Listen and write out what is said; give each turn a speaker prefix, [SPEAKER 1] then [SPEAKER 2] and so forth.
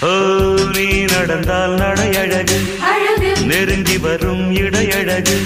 [SPEAKER 1] ஓ நீ நடந்தால் நடையழகு. நெருங்கி வரும் இடையழகு.